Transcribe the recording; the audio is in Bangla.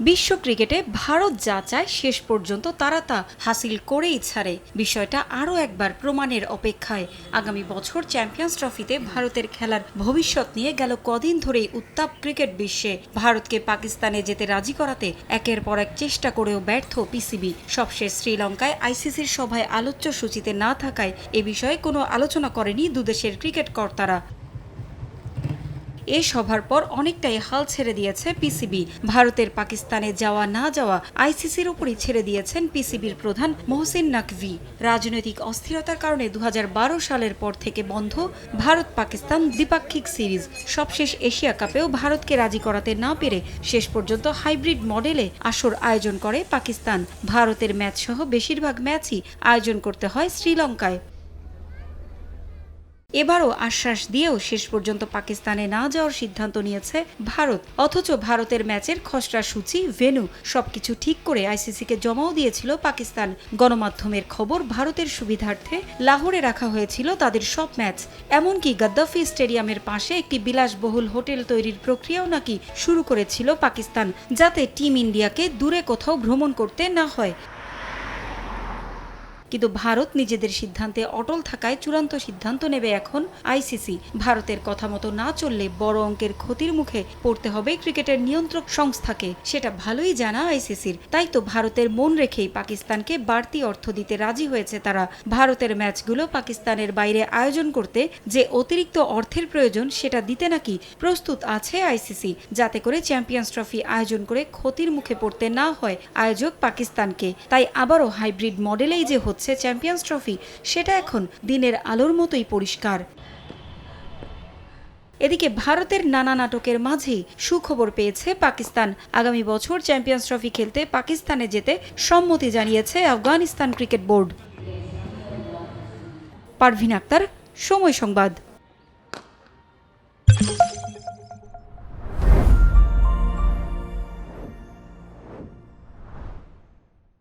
বিশ্ব ক্রিকেটে ভারত যা চায় শেষ পর্যন্ত তারা তা হাসিল করেই ছাড়ে। বিষয়টা আরও একবার প্রমাণের অপেক্ষায়। আগামী বছর চ্যাম্পিয়ন্স ট্রফিতে ভারতের খেলার ভবিষ্যৎ নিয়ে গেল কদিন ধরেই উত্তাপ ক্রিকেট বিশ্বে। ভারতকে পাকিস্তানে যেতে রাজি করাতে একের পর এক চেষ্টা করেও ব্যর্থ পিসিবি। সবশেষ শ্রীলঙ্কায় আইসিসির সভায় আলোচ্য সূচিতে না থাকায় এ বিষয়ে কোনো আলোচনা করেনি দুদেশের ক্রিকেট কর্তারা। এ সভার পর অনেকটাই হাল ছেড়ে দিয়েছে পিসিবি ভারতের পাকিস্তানে যাওয়া না যাওয়া আইসিসির উপরই ছেড়ে দিয়েছেন পিসিবির প্রধান মোহসিন নাকভি। রাজনৈতিক অস্থিরতার কারণে দু হাজার বারো সালের পর থেকে বন্ধ ভারত পাকিস্তান দ্বিপাক্ষিক সিরিজ। সবশেষ এশিয়া কাপেও ভারতকে রাজি করাতে না পেরে শেষ পর্যন্ত হাইব্রিড মডেলে আসর আয়োজন করে পাকিস্তান। ভারতের ম্যাচ সহ বেশিরভাগ ম্যাচই আয়োজন করতে হয় শ্রীলঙ্কায়। এবারও আশ্বাস দিয়েও শেষ পর্যন্ত পাকিস্তানে না যাওয়ার সিদ্ধান্ত নিয়েছে ভারত। অথচ ভারতের ম্যাচের খসড়া সূচি ভেনু সবকিছু ঠিক করে আইসিসিকে জমাও দিয়েছিল পাকিস্তান। গণমাধ্যমের খবর, ভারতের সুবিধার্থে লাহোরে রাখা হয়েছিল তাদের সব ম্যাচ। এমনকি গাদ্দাফি স্টেডিয়ামের পাশে একটি বিলাসবহুল হোটেল তৈরির প্রক্রিয়াও নাকি শুরু করেছিল পাকিস্তান, যাতে টিম ইন্ডিয়াকে দূরে কোথাও ভ্রমণ করতে না হয়। কিন্তু ভারত নিজেদের সিদ্ধান্তে অটল থাকায় চূড়ান্ত সিদ্ধান্ত নেবে এখন আইসিসি। ভারতের কথা মতো না চললে বড় অঙ্কের ক্ষতির মুখে পড়তে হবে ক্রিকেটের নিয়ন্ত্রক সংস্থাকে। সেটা ভালোই জানা আইসিসির। তাই তো ভারতের মন রেখেই পাকিস্তানকে বাড়তি অর্থ দিতে রাজি হয়েছে তারা। ভারতের ম্যাচগুলো পাকিস্তানের বাইরে আয়োজন করতে যে অতিরিক্ত অর্থের প্রয়োজন সেটা দিতে নাকি প্রস্তুত আছে আইসিসি। যাতে করে চ্যাম্পিয়ন্স ট্রফি আয়োজন করে ক্ষতির মুখে পড়তে না হয় আয়োজক পাকিস্তানকে। তাই আবারও হাইব্রিড মডেলেই যে হচ্ছে চ্যাম্পিয়ন্স ট্রফি, সেটা এখন দিনের আলোর মতোই পরিষ্কার। এদিকে ভারতের নানা নাটকের মাঝেই সুখবর পেয়েছে পাকিস্তান। আগামী বছর চ্যাম্পিয়ন্স ট্রফি খেলতে পাকিস্তানে যেতে সম্মতি জানিয়েছে আফগানিস্তান ক্রিকেট বোর্ড। পারভিন আক্তার, সময় সংবাদ।